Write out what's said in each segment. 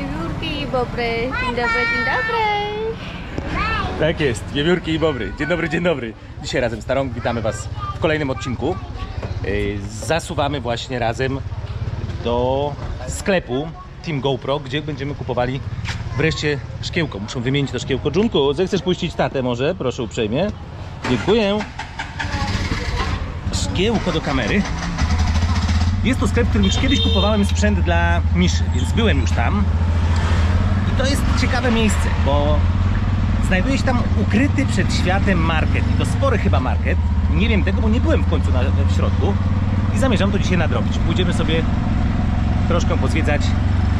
Wiewiórki i bobry. Dzień dobry, dzień dobry. Tak jest, wiewiórki i bobry. Dzień dobry, dzień dobry. Dzisiaj razem z Tarą witamy Was w kolejnym odcinku. Yy, Zasuwamy właśnie razem do sklepu Team GoPro, gdzie będziemy kupowali wreszcie szkiełko. Muszę wymienić to szkiełko. Junku, zechcesz puścić tatę może? Proszę uprzejmie. Dziękuję. Szkiełko do kamery. Jest to sklep, w którym już kiedyś kupowałem sprzęt dla Miszy, więc byłem już tam. I to jest ciekawe miejsce, bo znajduje się tam ukryty przed światem market. I to spory chyba market. Nie wiem tego, bo nie byłem w końcu na, w środku. I zamierzam to dzisiaj nadrobić. Pójdziemy sobie troszkę pozwiedzać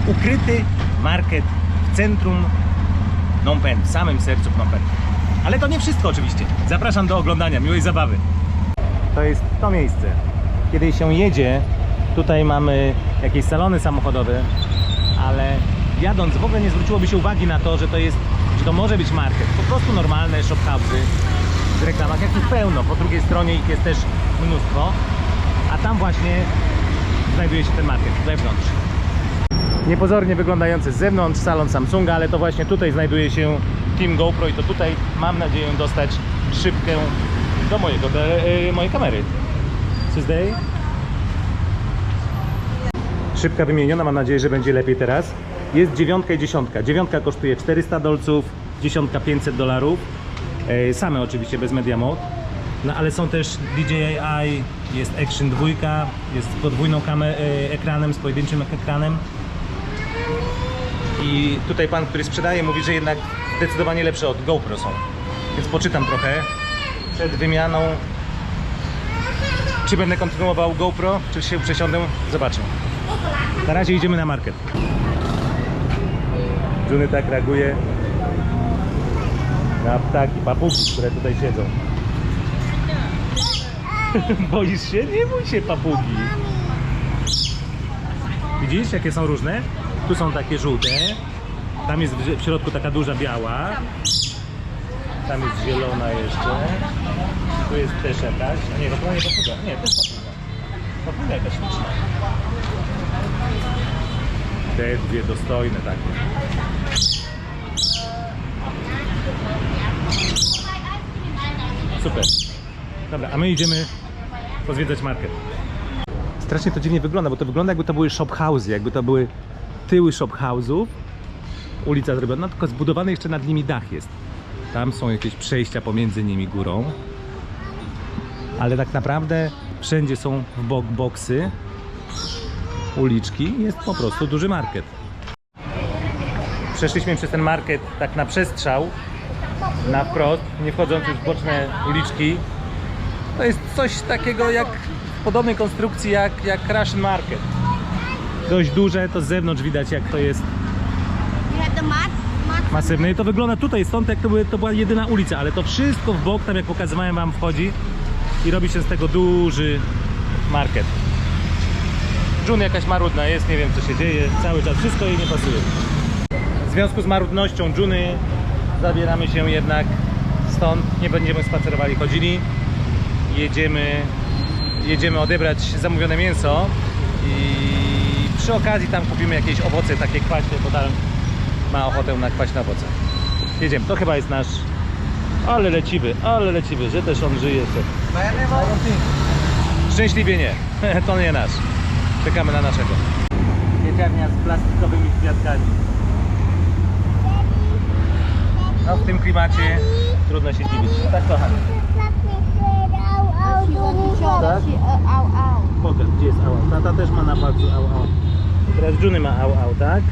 ukryty market w centrum Phnom Penh, w samym sercu Phnom Penh. Ale to nie wszystko oczywiście. Zapraszam do oglądania, miłej zabawy. To jest to miejsce. Kiedy się jedzie, tutaj mamy jakieś salony samochodowe, ale jadąc w ogóle nie zwróciłoby się uwagi na to, że to jest, że to może być market. Po prostu normalne shophouse'y w reklamach, jak ich pełno. Po drugiej stronie ich jest też mnóstwo, a tam właśnie znajduje się ten market wewnątrz. Niepozornie wyglądający z zewnątrz salon Samsunga, ale to właśnie tutaj znajduje się Team GoPro i to tutaj mam nadzieję dostać szybkę do mojego, do, e, mojej kamery. Tuesday? Szybka wymieniona, mam nadzieję, że będzie lepiej teraz. Jest dziewiątka i dziesiątka. Dziewiątka kosztuje 400 dolców, dziesiątka 500 dolarów. E, Same oczywiście, bez media mode. No ale są też DJI, jest Action 2, jest podwójną e, ekranem, z pojedynczym ekranem. I tutaj pan, który sprzedaje, mówi, że jednak zdecydowanie lepsze od GoPro są. Więc poczytam trochę przed wymianą. Czy będę kontynuował GoPro, czy się przesiądę? Zobaczę. Na razie idziemy na market. Juny tak reaguje na ptaki, papugi, które tutaj siedzą. Boisz się? Nie bój się papugi. Widzisz, jakie są różne? Tu są takie żółte. Tam jest w środku taka duża biała. Tam jest zielona jeszcze. Tu jest też jakaś. A nie, to nie papuga. Nie, to jest papuga. Papuga jakaś śliczna. Te dwie dostojne takie. Super. Dobra, a my idziemy pozwiedzać market. Strasznie to dziwnie wygląda, bo to wygląda jakby to były shop house'y, jakby to były tyły shop house'ów. Ulica zrobiona, tylko zbudowany jeszcze nad nimi dach jest. Tam są jakieś przejścia pomiędzy nimi górą. Ale tak naprawdę wszędzie są w bok boksy, uliczki, jest po prostu duży market. Przeszliśmy przez ten market tak na przestrzał, na wprost, nie wchodząc już w boczne uliczki. To jest coś takiego jak w podobnej konstrukcji jak, jak Russian Market. Dość duże, to z zewnątrz widać jak to jest. I to wygląda tutaj stąd jak to, były, to była jedyna ulica, ale to wszystko w bok, tam jak pokazywałem wam wchodzi i robi się z tego duży market. June jakaś marudna jest, nie wiem co się dzieje, cały czas wszystko jej nie pasuje. W związku z marudnością Juny zabieramy się jednak stąd, nie będziemy spacerowali, chodzili. Jedziemy, jedziemy odebrać zamówione mięso i przy okazji tam kupimy jakieś owoce takie kwaśne, bo tam ma ochotę na kwaśne owoce. Jedziemy, to chyba jest nasz, ale leciwy, ale leciwy, że też on żyje. Szczęśliwie nie, to nie nasz. Czekamy na naszego. Jedzenia z plastikowymi kwiatkami. No w tym klimacie trudno się dziwić. Tak kochani. Tak? Au, au. Pokaż, gdzie jest ał. Tata też ma na palcu ał, ał. Teraz Juny ma ał, ał, tak?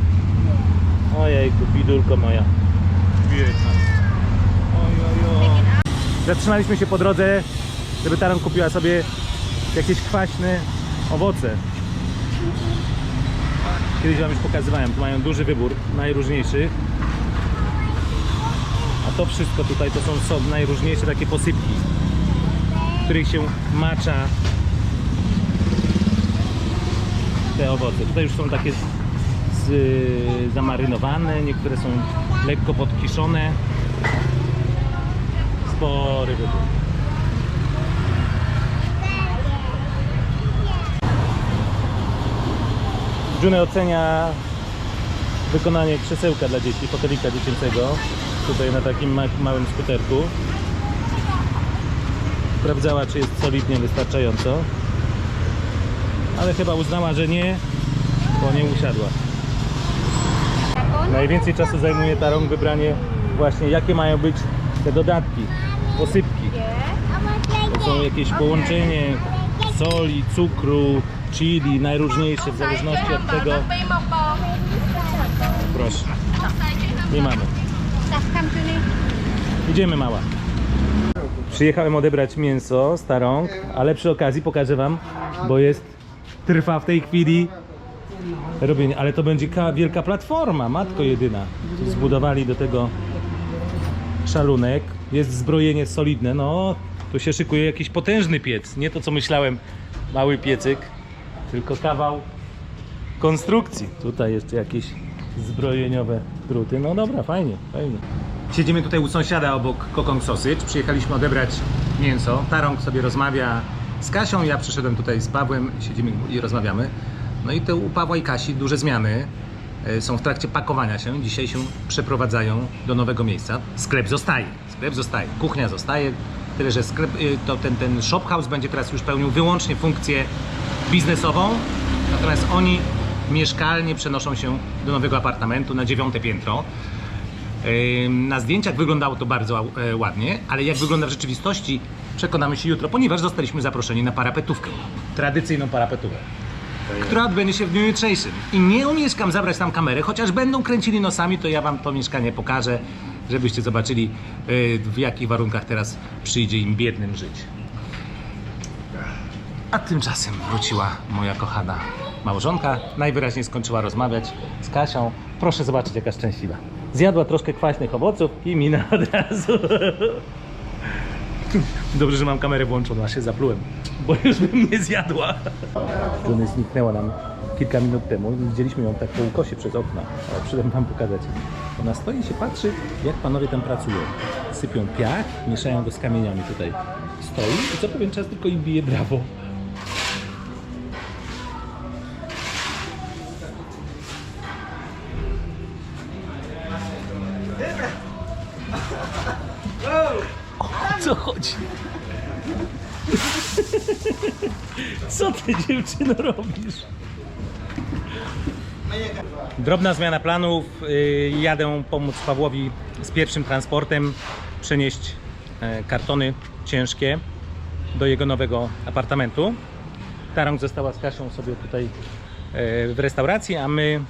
Ojejku, bidulko moja. Biedna. Oj, oj, oj. Zatrzymaliśmy się po drodze, żeby Taran kupiła sobie jakieś kwaśne owoce. Kiedyś wam już pokazywałem, tu mają duży wybór najróżniejszych. To wszystko tutaj to są, są najróżniejsze takie posypki, w których się macza te owoce. Tutaj już są takie z, zamarynowane, niektóre są lekko podkiszone. Spory wybór. June ocenia wykonanie krzesełka dla dzieci, fotelika dziecięcego. Tutaj na takim ma małym skuterku. Sprawdzała, czy jest solidnie wystarczająco. Ale chyba uznała, że nie, bo nie usiadła. Najwięcej czasu zajmuje ta rąk wybranie właśnie jakie mają być te dodatki, posypki. To są jakieś połączenie soli, cukru, chili, najróżniejsze w zależności od tego. Proszę. Nie mamy. Idziemy mała. Przyjechałem odebrać mięso z ale przy okazji pokażę wam, bo jest trwa w tej chwili robienie, ale to będzie ka- wielka platforma, matko jedyna. Zbudowali do tego szalunek, jest zbrojenie solidne, no tu się szykuje jakiś potężny piec, nie to co myślałem, mały piecyk, tylko kawał konstrukcji. Tutaj jeszcze jakieś zbrojeniowe druty, no dobra, fajnie, fajnie. Siedzimy tutaj u sąsiada obok Kokong Sausage, przyjechaliśmy odebrać mięso, Tarąg sobie rozmawia z Kasią, ja przyszedłem tutaj z Pawłem, siedzimy i rozmawiamy. No i te u Pawła i Kasi duże zmiany e, są w trakcie pakowania się. Dzisiaj się przeprowadzają do nowego miejsca. Sklep zostaje, sklep zostaje, kuchnia zostaje. Tyle, że sklep, e, to ten, ten shop house będzie teraz już pełnił wyłącznie funkcję biznesową. Natomiast oni mieszkalnie przenoszą się do nowego apartamentu na dziewiąte piętro. Na zdjęciach wyglądało to bardzo e, ładnie, ale jak wygląda w rzeczywistości, przekonamy się jutro, ponieważ zostaliśmy zaproszeni na parapetówkę. Tradycyjną parapetówkę która odbędzie się w dniu jutrzejszym. I nie umieszkam zabrać tam kamery, chociaż będą kręcili nosami, to ja wam to mieszkanie pokażę, żebyście zobaczyli y, w jakich warunkach teraz przyjdzie im biednym żyć. A tymczasem wróciła moja kochana małżonka, najwyraźniej skończyła rozmawiać z Kasią. Proszę zobaczyć jaka szczęśliwa. Zjadła troszkę kwaśnych owoców i mina od razu. Dobrze, że mam kamerę włączoną, a się zaplułem, bo już bym nie zjadła. Żony zniknęła nam kilka minut temu. Widzieliśmy ją tak po ukosie przez okno, ale przyszedłem wam pokazać. Ona stoi i się patrzy, jak panowie tam pracują. Sypią piach, mieszają go z kamieniami tutaj. Stoi i co pewien czas tylko im bije brawo. Co ty dziewczyno robisz? Drobna zmiana planów. Yy, Jadę pomóc Pawłowi z pierwszym transportem przenieść e, kartony ciężkie do jego nowego apartamentu. Tarąg została z Kasią sobie tutaj e, w restauracji, a my,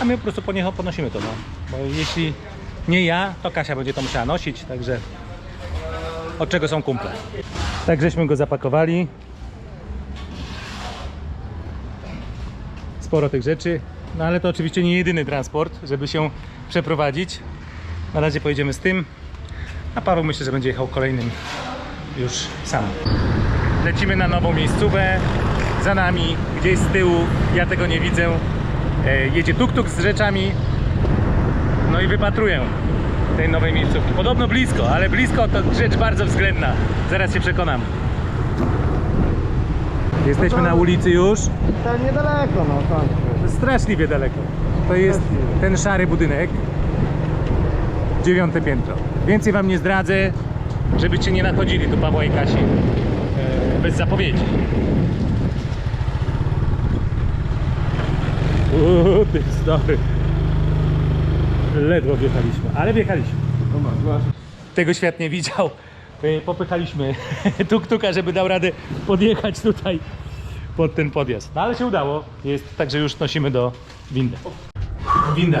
a my po prostu po niego ponosimy to. No. Bo jeśli nie ja, to Kasia będzie to musiała nosić, także od czego są kumple. Tak żeśmy go zapakowali. Sporo tych rzeczy, no ale to oczywiście nie jedyny transport, żeby się przeprowadzić. Na razie pojedziemy z tym, a Paweł myślę, że będzie jechał kolejnym już sam. Lecimy na nową miejscówę. Za nami, gdzieś z tyłu, ja tego nie widzę, e, jedzie tuk-tuk z rzeczami. No i wypatruję tej nowej miejscówki. Podobno blisko, ale blisko to rzecz bardzo względna. Zaraz się przekonam. Jesteśmy na ulicy już. To niedaleko, no kończmy. Straszliwie daleko. To jest ten szary budynek. Dziewiąte piętro. Więcej wam nie zdradzę, żebyście nie nachodzili do Pawła i Kasi e, bez zapowiedzi. Uuu, ty stary. Ledwo wjechaliśmy, ale wjechaliśmy. Tego świat nie widział. E, Popychaliśmy tuk-tuka, żeby dał radę podjechać tutaj pod ten podjazd. No ale się udało. Jest, także już nosimy do windy. Winda.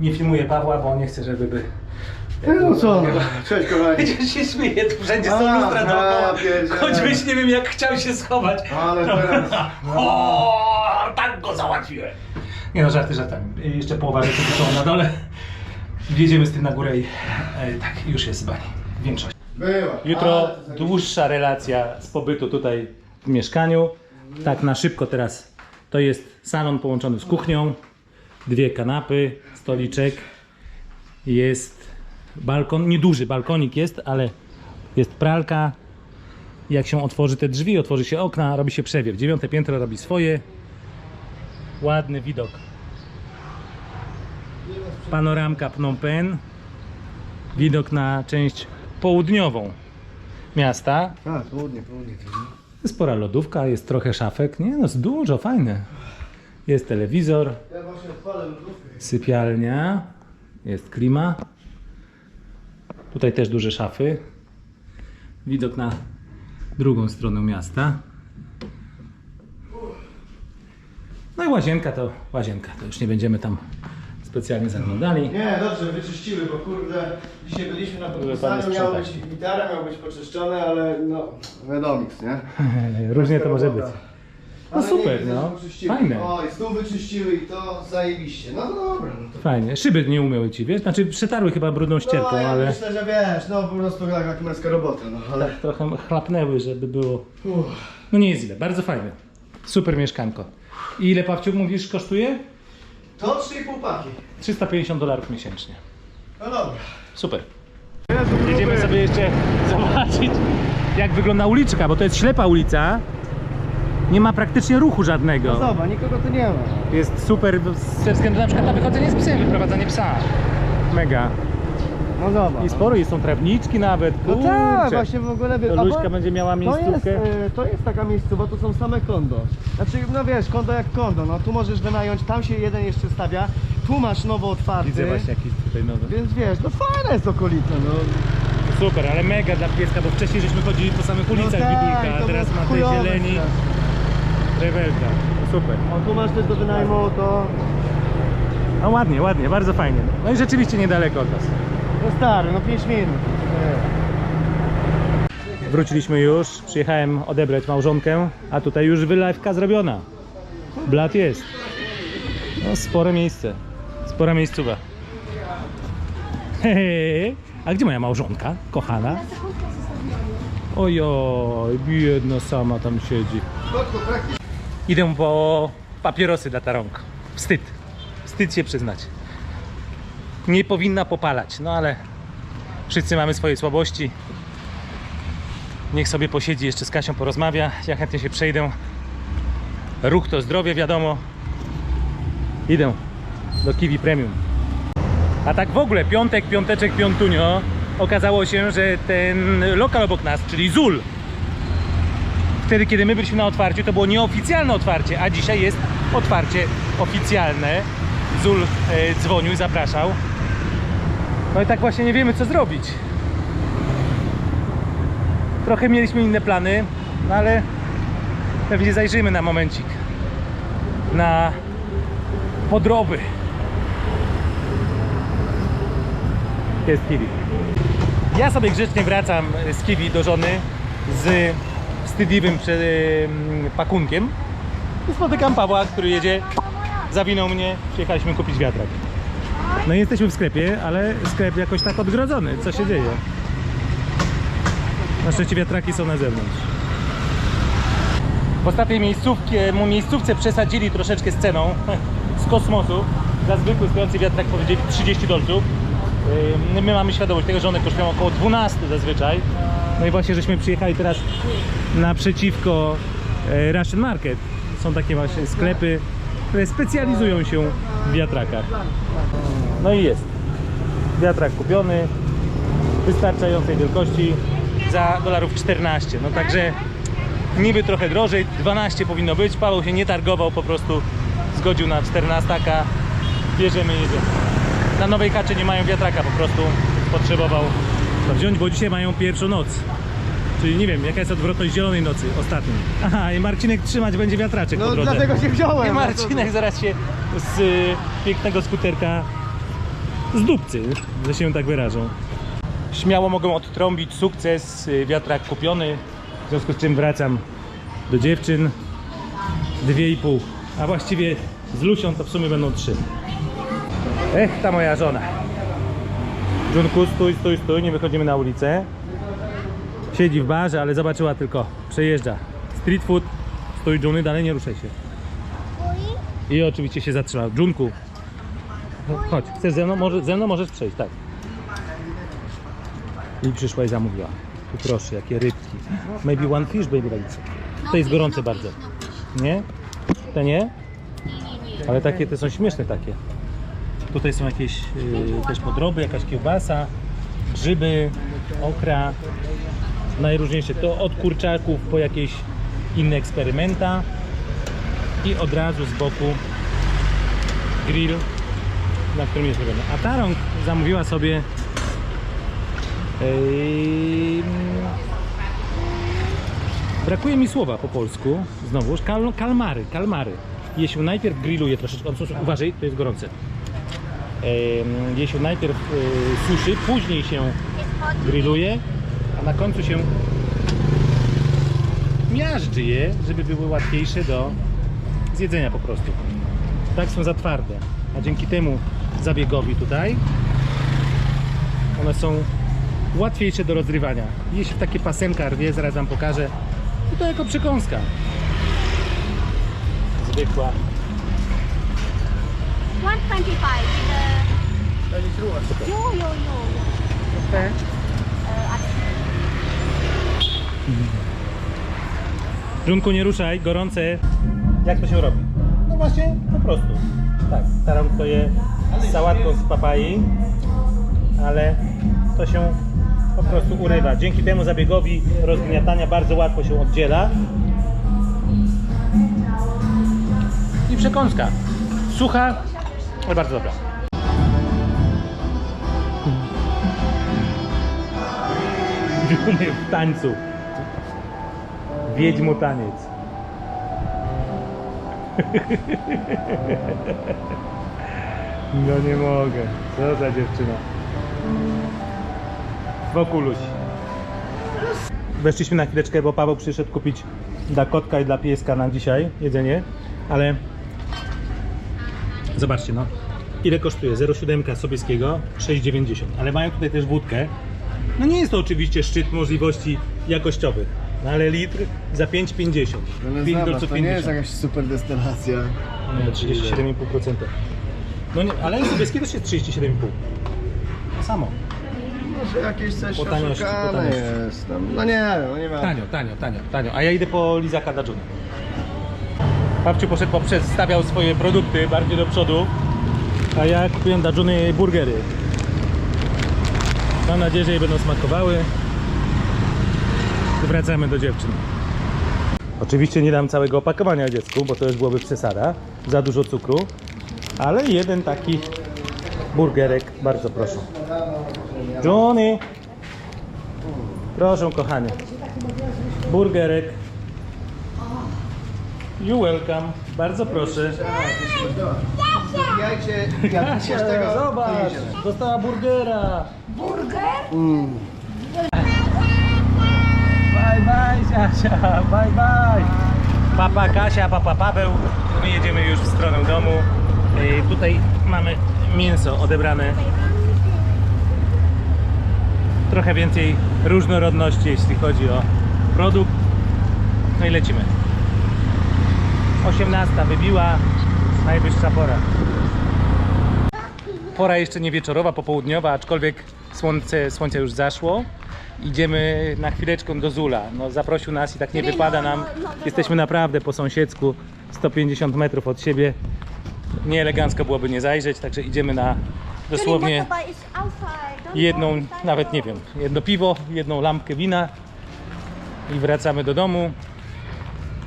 Nie filmuję Pawła, bo on nie chce, żeby by... No co? Cześć kochani. Przecież się śmieje, tu wszędzie są A, lustra a, dookoła. Choćbyś nie wiem jak chciał się schować. Ale teraz... O, tak go załatwiłem. Nie no, żarty żartami. Jeszcze połowa rzeczy są na dole. Wjedziemy z tym na górę i e, tak, już jest bani. Większość. Była. Jutro Ale- dłuższa relacja z pobytu tutaj w mieszkaniu. Tak na szybko teraz. To jest salon połączony z kuchnią. Dwie kanapy, stoliczek. Jest balkon, nieduży balkonik jest, ale jest pralka. Jak się otworzy te drzwi, otworzy się okna, robi się przewiew. Dziewiąte piętro robi swoje. Ładny widok. Panoramka Phnom Penh. Widok na część południową miasta. A, południe, południe. Spora lodówka, jest trochę szafek. Nie no, jest dużo, fajne. Jest telewizor, Ja właśnie odpalę lodówkę. sypialnia, jest klima. Tutaj też duże szafy. Widok na drugą stronę miasta. No i łazienka to łazienka, to już nie będziemy tam specjalnie zaglądali. Nie, dobrze, wyczyściły, bo kurde, dzisiaj byliśmy na podpisaniu, miało być gitara, miało być poczyszczone, ale no, wiadomo, nie? Różnie to może być. No Ale super, nie, no. Fajne. O, i stół wyczyściły i to zajebiście. No dobra, no to... Fajnie. Szyby nie umyły ci, wiesz? Znaczy przetarły chyba brudną ścierką, no, ja ale myślę, że wiesz, no po prostu jak, jak męska robota, no ale... tak trochę chlapnęły, żeby było. Uff. No nie jest źle, bardzo fajne. Super mieszkanko. I ile Pawciuk mówisz kosztuje? To 3,5 paki. 350 dolarów miesięcznie. No dobra. Super. Jedziemy sobie jeszcze zobaczyć jak wygląda uliczka, bo to jest ślepa ulica. Nie ma praktycznie ruchu żadnego. Zobacz, nikogo tu nie ma. Jest super ze względu na przykład na wychodzenie z psem, wyprowadzanie psa. Mega. No zobacz. I sporo, i są trawniczki nawet. No tak, właśnie w ogóle... wie- To a Luśka bo- będzie miała To jest, miejscówkę. e, to jest taka miejscowa, to są same kondo. Znaczy, no wiesz, kondo jak kondo, no tu możesz wynająć, tam się jeden jeszcze stawia, tu masz nowo otwarty. Widzę właśnie jakiś tutaj nowy. Więc wiesz, no fajna jest okolica, no. Super, ale mega dla pieska, bo wcześniej żeśmy chodzili po samych ulicach no Bidulka, to a teraz ma tej zieleni, strasznie. rewelka. No Super. O, tu masz też do wynajmu, to... No ładnie, ładnie, bardzo fajnie. No i rzeczywiście niedaleko od nas. No stary, no 5 minut. Wróciliśmy już, przyjechałem odebrać małżonkę, a tutaj już wylewka zrobiona. Blat jest. No spore miejsce, spora miejscowa. Hehe. A gdzie moja małżonka, kochana? Ojoj, biedna sama tam siedzi. Idę po papierosy dla ta rąk. Wstyd. Wstyd się przyznać. Nie powinna popalać, no ale wszyscy mamy swoje słabości. Niech sobie posiedzi, jeszcze z Kasią porozmawia. Ja chętnie się przejdę. Ruch to zdrowie, wiadomo. Idę do Kiwi Premium. A tak w ogóle, piątek, piąteczek, piątunio, okazało się, że ten lokal obok nas, czyli Zul, wtedy kiedy my byliśmy na otwarciu, to było nieoficjalne otwarcie, a dzisiaj jest otwarcie oficjalne. Zul e, dzwonił, zapraszał. No i tak właśnie nie wiemy co zrobić. Trochę mieliśmy inne plany, no ale pewnie zajrzymy na momencik na podroby. Jest kiwi. Ja sobie grzecznie wracam z kiwi do żony z wstydliwym pakunkiem i spotykam Pawła, który jedzie, zawinął mnie, przyjechaliśmy kupić wiatrak. No i jesteśmy w sklepie, ale sklep jakoś tak odgrodzony. Co się dzieje? Na szczęście wiatraki są na zewnątrz. W ostatniej miejscówkie, mu miejscówce przesadzili troszeczkę z ceną z kosmosu. Za zwykły stojący wiatrak powiedzieli 30 dolców. My mamy świadomość tego, że one kosztują około 12 zazwyczaj. No i właśnie żeśmy przyjechali teraz naprzeciwko e, Russian Market. Są takie właśnie sklepy, które specjalizują się w wiatrakach. No i jest. Wiatrak kupiony, wystarczającej wielkości za dolarów 14. No także niby trochę drożej, 12 powinno być. Paweł się nie targował, po prostu zgodził na 14. Bierzemy, jedziemy. Na nowej kaczy nie mają wiatraka, po prostu potrzebował to wziąć, bo dzisiaj mają pierwszą noc. Czyli nie wiem, jaka jest odwrotność zielonej nocy ostatniej. Aha, i Marcinek trzymać będzie wiatraczek po No drodze. dlatego się wziąłem. I Marcinek zaraz się z y, pięknego skuterka z dupcy, że się tak wyrażą. Śmiało mogą odtrąbić sukces, y, wiatrak kupiony, w związku z czym wracam do dziewczyn. Dwie i pół, a właściwie z Lusią to w sumie będą trzy. Ech, ta moja żona. Junku, stój, stój, stój, nie wychodzimy na ulicę. Siedzi w barze, ale zobaczyła tylko, przejeżdża. Street food, stój Juny, dalej nie ruszaj się. I oczywiście się zatrzymał. Junku, chodź, chcesz ze mną? Może, ze mną możesz przejść, tak. I przyszła i zamówiła. Tu proszę, jakie rybki. Maybe one fish, baby Lalica. To jest gorące bardzo. Nie? Te nie? Ale takie, te są śmieszne takie. Tutaj są jakieś y, też podroby, jakaś kiełbasa, grzyby, okra, najróżniejsze. To od kurczaków po jakieś inne eksperymenta i od razu z boku grill, na którym jest robione. A Tarąg zamówiła sobie Ej, Brakuje mi słowa po polsku, znowuż, kal, kalmary, kalmary. Je się najpierw grilluje troszeczkę, uważaj, to jest gorące. Em, Je się najpierw e, suszy, później się grilluje, a na końcu się miażdży je, żeby były łatwiejsze do zjedzenia po prostu. Tak są za twarde, a dzięki temu zabiegowi tutaj one są łatwiejsze do rozrywania. Je się w takie pasemka rwie, zaraz wam pokażę. I to jako przekąska. Zwykła. 125 the yo yo yo Okay. Żunku, nie ruszaj, gorące. Jak to się robi? No właśnie, po prostu. Tak, staram to je sałatką z papai, ale to się po prostu urywa. Dzięki temu zabiegowi rozgniatania bardzo łatwo się oddziela. I przekąska. Sucha, ale bardzo dobra. Żuny w tańcu. Wiedźmu taniec. No nie mogę. Co za dziewczyna. Wokół ludzi. Weszliśmy na chwileczkę, bo Paweł przyszedł kupić dla kotka i dla pieska na dzisiaj jedzenie, ale zobaczcie no, ile kosztuje 0,7 Sobieskiego 6,90, ale mają tutaj też wódkę. No nie jest to oczywiście szczyt możliwości jakościowych, no ale litr za 5,50. No 5 zobacz, to nie jest 50. jakaś super destylacja. Nie, 37,5%. No nie, ale Sobieski też jest 37,5. To samo. Może jakieś coś Po taniości, po oszukane taniości. jest tam. No nie, no nie ma. Tanio, tanio, tanio, tanio. A ja idę po lizaka dla Juna. Babciu poszedł poprzez, stawiał swoje produkty bardziej do przodu, a ja kupiłem dla Juny burgery. Mam nadzieję, że jej będą smakowały. Wracamy do dziewczyn. Oczywiście nie dam całego opakowania dziecku, bo to już byłoby przesada. Za dużo cukru. Ale jeden taki burgerek, bardzo proszę. Johnny! Proszę kochanie. Burgerek. You welcome. Bardzo proszę. To Zobacz, dostała burgera. Mm. Bye bye Kasia, bye bye. Papa Kasia, papa Paweł. My jedziemy już w stronę domu. Yy, tutaj mamy mięso odebrane. Trochę więcej różnorodności, jeśli chodzi o produkt. No i lecimy. 18 wybiła, najwyższa pora. Pora jeszcze nie wieczorowa, popołudniowa, aczkolwiek słońce, słońce już zaszło. Idziemy na chwileczkę do Zula. No, zaprosił nas i tak nie wypada nam. Jesteśmy naprawdę po sąsiedzku, 150 metrów od siebie. Nieelegancko byłoby nie zajrzeć, także idziemy na dosłownie jedną, nawet nie wiem, jedno piwo, jedną lampkę wina i wracamy do domu.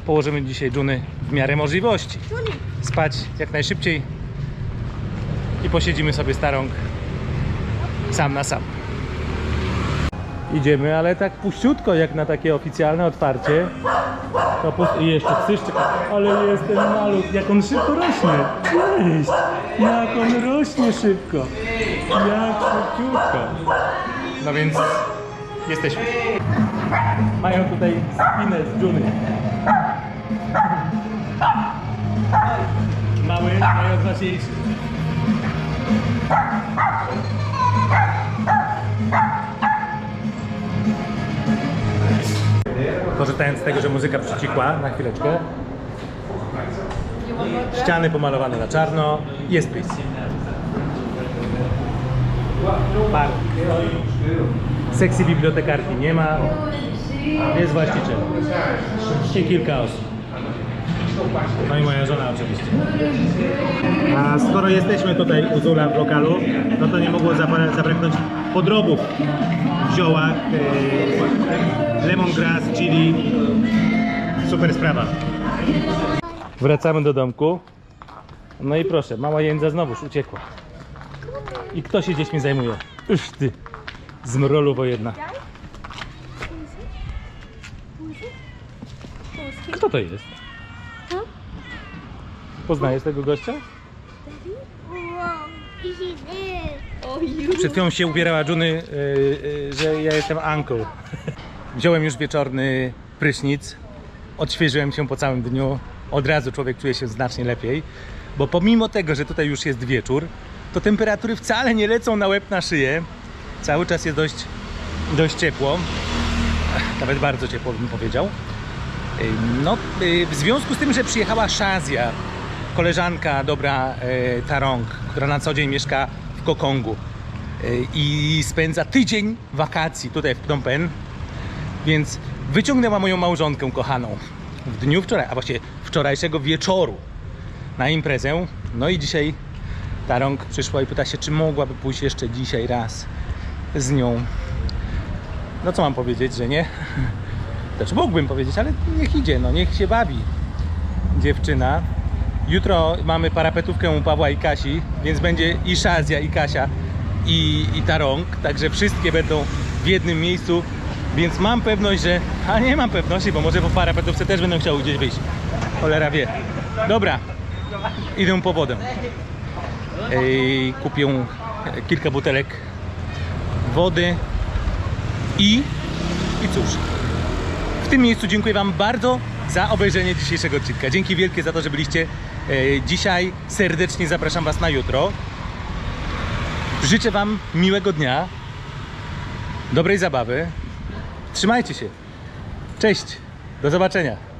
Położymy dzisiaj dżuny w miarę możliwości. Spać jak najszybciej i posiedzimy sobie starąg sam na sam. Idziemy, ale tak puściutko jak na takie oficjalne otwarcie. To pust- I jeszcze cyszczyk, ale jest ten maluch, jak on szybko rośnie. Cześć! Jak on rośnie szybko. Jak szybciutko. No więc jesteśmy. Mają tutaj spinę z dżuny. Mały, najodważniejszy. Korzystając z tego, że muzyka przycichła na chwileczkę. Ściany pomalowane na czarno. Jest pys. Park. Seksy bibliotekarki nie ma. Jest właściciel. I kilka osób. No i moja żona oczywiście. A skoro jesteśmy tutaj u Zula w lokalu, no to nie mogło zabra- zabraknąć podrobów w ziołach, e, lemongrass, chili. Super sprawa. Wracamy do domku. No i proszę, mała jędza znowuż uciekła. I kto się dziećmi zajmuje? Już ty, zmroluwo jedna. Kto to jest? Poznajesz tego gościa? Przed chwilą się ubierała Juny, yy, yy, że ja jestem uncle. Wziąłem już wieczorny prysznic, odświeżyłem się po całym dniu. Od razu człowiek czuje się znacznie lepiej, bo pomimo tego, że tutaj już jest wieczór, to temperatury wcale nie lecą na łeb na szyję. Cały czas jest dość, dość ciepło, nawet bardzo ciepło bym powiedział. No, yy, w związku z tym, że przyjechała Shazia, koleżanka dobra yy, Tarong, która na co dzień mieszka Kokongu yy, i spędza tydzień wakacji tutaj w Phnom Penh, więc wyciągnęła moją małżonkę kochaną w dniu wczoraj, a właściwie wczorajszego wieczoru na imprezę. No i dzisiaj Tarong przyszła i pyta się, czy mogłaby pójść jeszcze dzisiaj raz z nią. No co mam powiedzieć, że nie? Znaczy mógłbym powiedzieć, ale niech idzie, no niech się bawi dziewczyna. Jutro mamy parapetówkę u Pawła i Kasi, więc będzie i Szazja, i Kasia, i, i Tarong, także wszystkie będą w jednym miejscu, więc mam pewność, że... A nie mam pewności, bo może po parapetówce też będą chciały gdzieś wyjść. Cholera wie. Dobra, idę po wodę. Ej, kupię kilka butelek wody i... i cóż, w tym miejscu dziękuję Wam bardzo za obejrzenie dzisiejszego odcinka. Dzięki wielkie za to, że byliście dzisiaj. Serdecznie zapraszam Was na jutro. Życzę Wam miłego dnia, dobrej zabawy. Trzymajcie się. Cześć. Do zobaczenia.